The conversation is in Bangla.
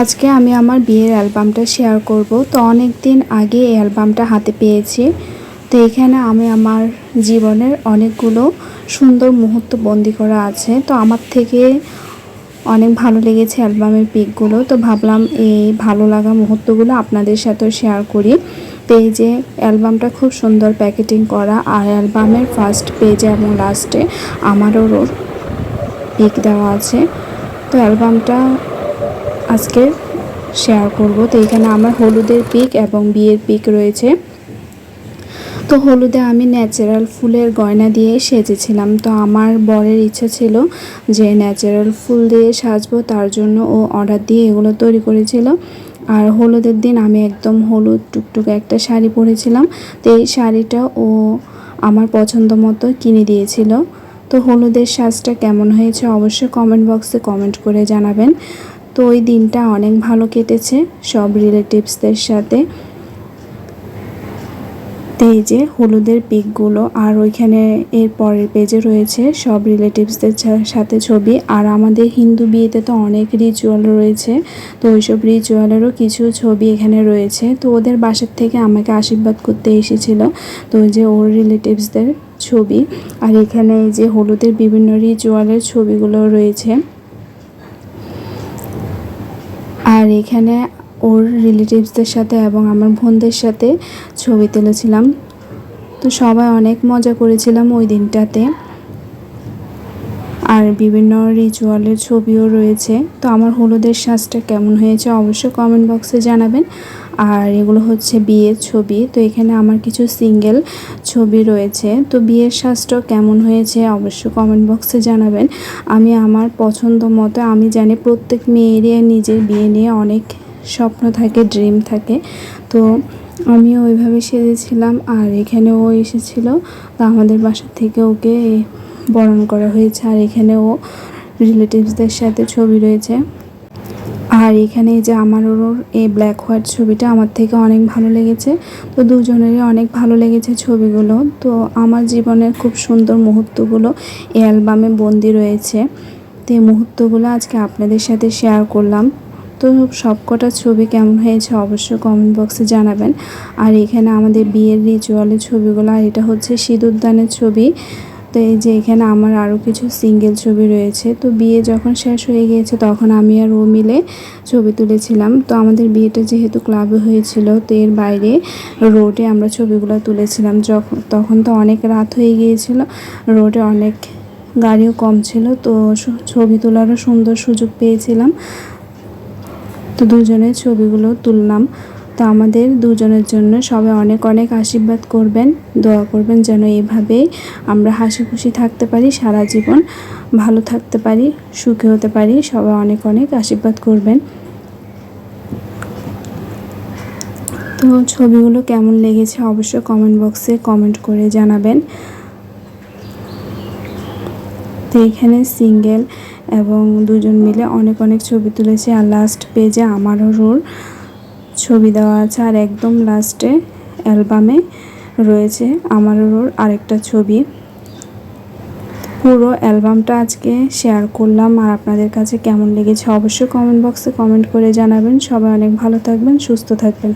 আজকে আমি আমার বিয়ের অ্যালবামটা শেয়ার করব। তো অনেক দিন আগে এই অ্যালবামটা হাতে পেয়েছি। তো এখানে আমি আমার জীবনের অনেকগুলো সুন্দর মুহূর্ত বন্দি করা আছে। তো আমার থেকে অনেক ভালো লেগেছে অ্যালবামের পিকগুলো। তো ভাবলাম এই ভালো লাগা মুহূর্তগুলো আপনাদের সাথেও শেয়ার করি। তো এই যে অ্যালবামটা খুব সুন্দর প্যাকেটিং করা আর অ্যালবামের ফার্স্ট পেজে এবং লাস্টে আমারও পিক দেওয়া আছে। তো অ্যালবামটা আজকে শেয়ার করব। তো এখানে আমার হলুদের পিক এবং বিয়ের পিক রয়েছে। তো হলুদে আমি ন্যাচারাল ফুলের গয়না দিয়ে সেজেছিলাম। তো আমার বরের ইচ্ছা ছিল যে ন্যাচারাল ফুল দিয়ে সাজবো, তার জন্য ও অর্ডার দিয়ে এগুলো তৈরি করেছিল। আর হলুদের দিন আমি একদম হলুদ টুকটুক একটা শাড়ি পরেছিলাম। তো এই শাড়িটা ও আমার পছন্দ মতো কিনে দিয়েছিল। তো হলুদের সাজটা কেমন হয়েছে অবশ্যই কমেন্ট বক্সে কমেন্ট করে জানাবেন। তো ওই দিনটা অনেক ভালো কেটেছে সব রিলেটিভসদের সাথে। এই যে হলুদের পিকগুলো আর ওইখানে এর পরের পেজে রয়েছে সব রিলেটিভসদের সাথে ছবি। আর আমাদের হিন্দু বিয়েতে তো অনেক রিচুয়াল রয়েছে, তো ওইসব রিচুয়ালেরও কিছু ছবি এখানে রয়েছে। তো ওদের বাসার থেকে আমাকে আশীর্বাদ করতে এসেছিল, তো ওই যে ওর রিলেটিভসদের ছবি। আর এখানে এই যে হলুদের বিভিন্ন রিচুয়ালের ছবিগুলো রয়েছে। আর এখানে ওর রিলেটিভসদের সাথে এবং আমার বোনদের সাথে ছবি তুলেছিলাম। তো সবাই অনেক মজা করেছিলাম ওই দিনটাতে। আর বিভিন্ন রিচুয়ালের ছবিও রয়েছে। তো আমার হলুদের সাজটা কেমন হয়েছে অবশ্যই কমেন্ট বক্সে জানাবেন। আর এগুলো হচ্ছে বিয়ের ছবি। তো এখানে আমার কিছু সিঙ্গেল ছবি রয়েছে। তো বিয়ের সাজটাও কেমন হয়েছে অবশ্যই কমেন্ট বক্সে জানাবেন। আমি আমার পছন্দ মতো, আমি জানি প্রত্যেক মেয়েরই নিজের বিয়ে নিয়ে অনেক স্বপ্ন থাকে ড্রিম থাকে। তো আমিও ওইভাবে সেজেছিলাম আর এখানে ও এসেছিল। তো আমাদের বাসা থেকে ওকে বরণ করা হয়েছে আর এখানে ও রিলেটিভসদের সাথে ছবি রয়েছে। আর এখানে যে আমার ওর এই ব্ল্যাক হোয়াইট ছবিটা আমার থেকে অনেক ভালো লেগেছে। তো দুজনেরই অনেক ভালো লেগেছে ছবিগুলো। তো আমার জীবনের খুব সুন্দর মুহূর্তগুলো এই অ্যালবামে বন্দি রয়েছে। তো এই মুহূর্তগুলো আজকে আপনাদের সাথে শেয়ার করলাম। তো সবকটা ছবি কেমন হয়েছে অবশ্যই কমেন্ট বক্সে জানাবেন। আর এখানে আমাদের বিয়ের রিচুয়ালের ছবিগুলো, আর এটা হচ্ছে সিঁদুরদানের ছবি। তো এই যে এখানে আমার আরও কিছু সিঙ্গেল ছবি রয়েছে। তো বিয়ে যখন শেষ হয়ে গিয়েছে তখন আমি আর ও মিলে ছবি তুলেছিলাম। তো আমাদের বিয়েটা যেহেতু ক্লাবে হয়েছিল, তো এর বাইরে রোডে আমরা ছবিগুলো তুলেছিলাম। যখন তখন তো অনেক রাত হয়ে গিয়েছিল রোডে অনেক গাড়িও কম ছিল, তো ছবি তোলারও সুন্দর সুযোগ পেয়েছিলাম। তো দুজনের ছবিগুলো তুললাম। তো আমাদের দুজনের জন্য সবাই অনেক অনেক আশীর্বাদ করবেন, দোয়া করবেন যেন এভাবেই আমরা হাসি খুশি থাকতে পারি, সারা জীবন ভালো থাকতে পারি, সুখে হতে পারি। সবাই অনেক অনেক আশীর্বাদ করবেন। তো ছবিগুলো কেমন লেগেছে অবশ্যই কমেন্ট বক্সে কমেন্ট করে জানাবেন। তো এখানে সিঙ্গেল এবং দুজন মিলে অনেক অনেক ছবি তুলেছে। আর লাস্ট পেজে আমারও রোর ছবি দেওয়া আছে আর একদম লাস্টে অ্যালবামে রয়েছে আমার ওর আরেকটা ছবি। পুরো অ্যালবামটা আজকে শেয়ার করলাম আর আপনাদের কাছে কেমন লেগেছে অবশ্যই কমেন্ট বক্সে কমেন্ট করে জানাবেন। সবাই অনেক ভালো থাকবেন, সুস্থ থাকবেন।